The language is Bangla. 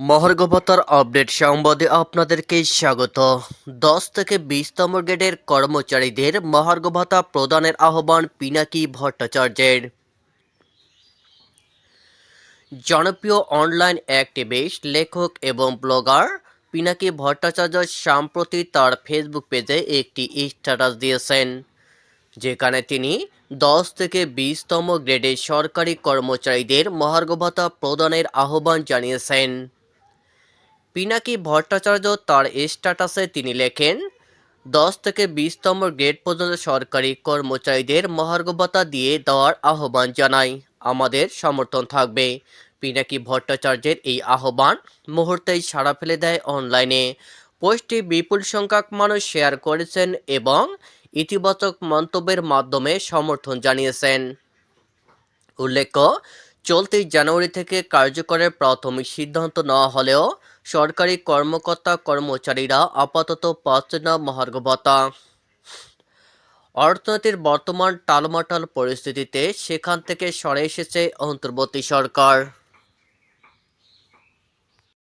মহার্ঘভাতার আপডেট সংবাদে আপনাদেরকে স্বাগত। দশ থেকে বিশতম গ্রেডের কর্মচারীদের ভাতা প্রদানের আহ্বান পিনাকি ভট্টাচার্যের। জনপ্রিয় অনলাইন অ্যাক্টিভিস্ট, লেখক এবং ব্লগার পিনাকি ভট্টাচার্য সম্প্রতি তার ফেসবুক পেজে একটি স্ট্যাটাস দিয়েছেন, যেখানে তিনি দশ থেকে বিশতম গ্রেডের সরকারি কর্মচারীদের ভাতা প্রদানের আহ্বান জানিয়েছেন। পিনাকি ভট্টাচার্য তার স্ট্যাটাসে তিনি লেখেন, দশ থেকে বিশতম গ্রেড পর্যন্ত সরকারি কর্মচারীদের মহার্ঘ ভাতা দিয়ে দেওয়ার আহ্বান জানাই। আমাদের সমর্থন থাকবে। পিনাকি ভট্টাচার্যের এই আহ্বান মুহূর্তেই সাড়া ফেলে দেয় অনলাইনে। পোস্টটি বিপুল সংখ্যক মানুষ শেয়ার করেছেন এবং ইতিবাচক মন্তব্যের মাধ্যমে সমর্থন জানিয়েছেন। উল্লেখ্য চলতি জানুয়ারি থেকে কার্যকরের প্রাথমিক সিদ্ধান্ত নেওয়া হলেও সরকারি কর্মকর্তা কর্মচারীরা আপাতত পাচ্ছে না মহার্ঘ ভাতা অর্থনীতির বর্তমান টালমাটাল পরিস্থিতিতে সেখান থেকে সরে এসেছে অন্তর্বর্তী সরকার।